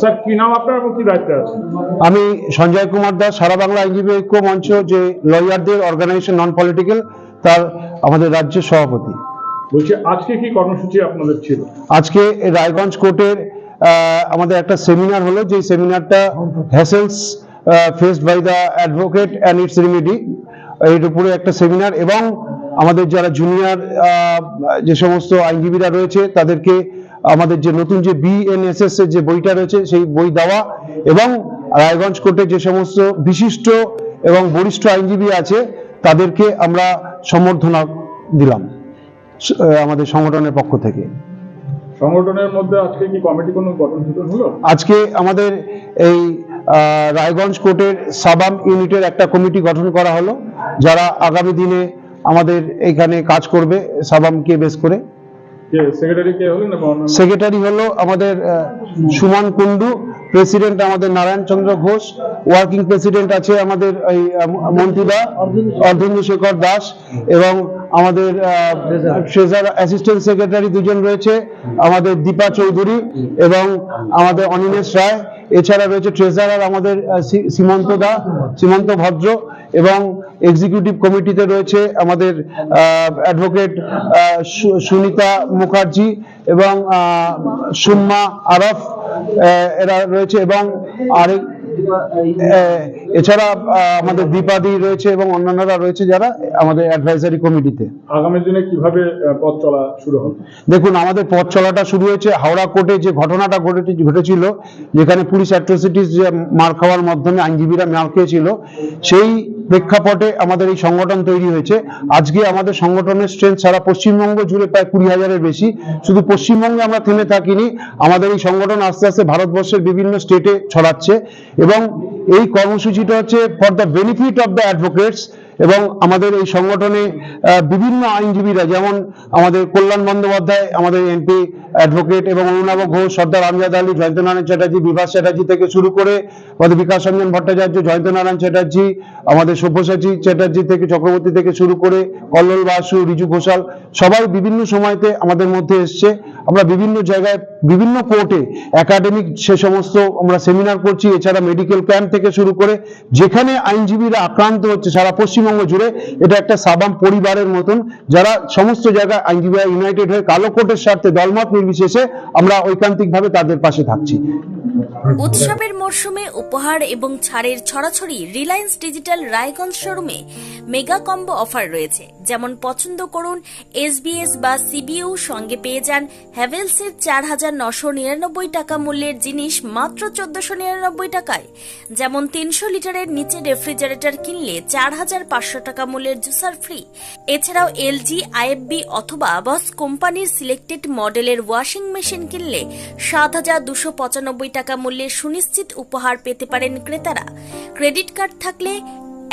Sir কি নাম আপনার কি দায়িত্বে আছেন? আমি সঞ্জয় কুমার দাস সারা বাংলা আইনজীবী ঐক্য মঞ্চ যে লয়ারদের অর্গানাইজেশন নন পলিটিক্যাল তার আমাদের রাজ্যের সভাপতি। বলছি আজকে কি কর্মসূচি আপনাদের ছিল? আজকে রায়গঞ্জ কোর্টের আমাদের একটা সেমিনার হলো যে সেমিনারটা hassles faced by the advocate and its remedy এর উপরে একটা সেমিনার এবং আমাদের যারা জুনিয়র যে সমস্ত আইনজীবীরা রয়েছে তাদেরকে আমাদের যে নতুন যে বিএনএসএস এর যে বইটা রয়েছে সেই বই দেওয়া এবং রায়গঞ্জ কোর্টের যে সমস্ত বিশিষ্ট এবং বরিষ্ঠ আইনজীবী আছে তাদেরকে আমরা সম্বর্ধনা দিলাম আমাদের সংগঠনের পক্ষ থেকে। সংগঠনের মধ্যে আজকে কি কমিটি কোনো গঠন হলো? আজকে আমাদের এই রায়গঞ্জ কোর্টের সাবাম ইউনিটের একটা কমিটি গঠন করা হলো যারা আগামী দিনে আমাদের এখানে কাজ করবে সাবামকে বেস করে। সেক্রেটারি হলো আমাদের সুমন কুন্ডু প্রেসিডেন্ট আমাদের নারায়ণ চন্দ্র ঘোষ ওয়ার্কিং প্রেসিডেন্ট আছে আমাদের এই আহ, মন্ত্রীদা অর্ধেন্দ্র শেখর দাস এবং আমাদের ট্রেজার অ্যাসিস্ট্যান্ট সেক্রেটারি দুজন রয়েছে আমাদের দীপা চৌধুরী এবং আমাদের অনিমেষ রায়। এছাড়া রয়েছে ট্রেজারার আমাদের সীমন্ত দা সীমন্ত ভদ্র। এবং এক্সিকিউটিভ কমিটিতে রয়েছে আমাদের অ্যাডভোকেট সুনিতা মুখার্জি এবং সুম্মা আরফ এরা রয়েছে এবং আরেক এছাড়া আমাদের দীপাদি রয়েছে এবং অন্যান্যরা রয়েছে যারা আমাদের অ্যাডভাইজারি কমিটিতে আগামী দিনে কীভাবে পথ চলা শুরু হবে? দেখুন আমাদের পথ চলাটা শুরু হয়েছে হাওড়া কোর্টে যে ঘটনাটা ঘটে ঘটেছিল যেখানে পুলিশ অ্যাট্রোসিটিস যে মার খাওয়ার মাধ্যমে আইনজীবীরা মার খেয়েছিল সেই প্রেক্ষাপটে আমাদের এই সংগঠন তৈরি হয়েছে। আজকে আমাদের সংগঠনের স্ট্রেংথ সারা পশ্চিমবঙ্গ জুড়ে প্রায় কুড়ি হাজারের বেশি। শুধু পশ্চিমবঙ্গে আমরা থেমে থাকিনি, আমাদের এই সংগঠন আস্তে আস্তে ভারতবর্ষের বিভিন্ন স্টেটে ছড়াচ্ছে। এবং এই কর্মসূচিটা হচ্ছে for the benefit of the advocates এবং আমাদের এই সংগঠনে বিভিন্ন আইনজীবীরা, যেমন আমাদের কল্যাণ বন্দ্যোপাধ্যায়, আমাদের এমপি অ্যাডভোকেট এবং অরুণাভ ঘোষ, সর্দার আমজাদ আলী, জয়ন্তনারায়ণ চ্যাটার্জি, বিভাস চ্যাটার্জি থেকে শুরু করে আমাদের বিকাশ রঞ্জন ভট্টাচার্য, জয়ন্তনারায়ণ চ্যাটার্জি, আমাদের সব্যসাচী চ্যাটার্জি থেকে, চক্রবর্তী থেকে শুরু করে কল্লোল বাসু, রিজু ঘোষাল, সবাই বিভিন্ন সময়তে আমাদের মধ্যে এসছে। আমরা বিভিন্ন জায়গায়, বিভিন্ন কোর্টে, একাডেমিক সে সমস্ত আমরা সেমিনার করছি, এছাড়া মেডিকেল ক্যাম্প থেকে শুরু করে, যেখানে আইনজীবীরা আক্রান্ত হচ্ছে সারা পশ্চিমবঙ্গ জুড়ে এটা একটা সাবাম পরিবারের মতন। যারা সমস্ত জায়গায় আইনজীবীরা ইউনাইটেড হয়ে কালো কোর্টের স্বার্থে দলমত নির্বিশেষে আমরা ঐকান্তিকভাবে তাদের পাশে থাকছি। উৎসবের মরশুমে উপহার এবং ছাড়ের ছড়াছড়ি রিলায়েন্স ডিজিটাল রায়গঞ্জ শোরুমে মেগা কম্বো অফার রয়েছে। যেমন পছন্দ করুন এসবিএস বা সিবিইউ সঙ্গে পেয়ে যান হ্যাভেলসের চার হাজার নশো নিরানব্বই টাকা মূল্যের জিনিস মাত্র চোদ্দশো নিরানব্বই টাকায়। যেমন তিনশো লিটারের নিচে রেফ্রিজারেটর কিনলে চার হাজার পাঁচশো টাকা মূল্যের জুসার ফ্রি। এছাড়াও এলজি, আইএফবি অথবা বস কোম্পানির সিলেক্টেড মডেলের ওয়াশিং মেশিন কিনলে সাত হাজার দুশো পঁচানব্বই টাকা মূল্যের সুনিশ্চিত উপহার পেতে পারেন ক্রেতারা। ক্রেডিট কার্ড থাকলে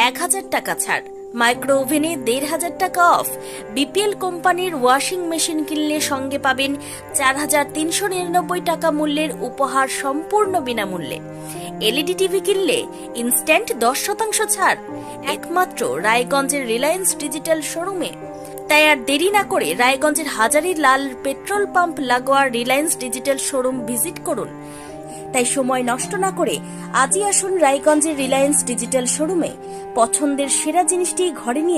এক হাজার টাকা ছাড়। মাইক্রো ওভেনে দেড় হাজার টাকা অফ। বিপিএল কোম্পানির ওয়াশিং মেশিন কিনলে সঙ্গে পাবেন চার হাজার তিনশো নিরানব্বই টাকা মূল্যের উপহার সম্পূর্ণ বিনামূল্যে। এলইডি টিভি কিনলে ইনস্ট্যান্ট দশ শতাংশ ছাড়। একমাত্র রায়গঞ্জের রিলায়েন্স ডিজিটাল শোরুমে। তাই আর দেরি না করে রায়গঞ্জের হাজারি লাল পেট্রোল পাম্প লাগোয়া রিলায়েন্স ডিজিটাল শোরুম ভিজিট করুন। তাই সময় নষ্ট না করে আজই আসুন রায়গঞ্জের রিলায়েন্স ডিজিটাল শোরুমে পছন্দের সেরা জিনিসটি ঘরে নিয়ে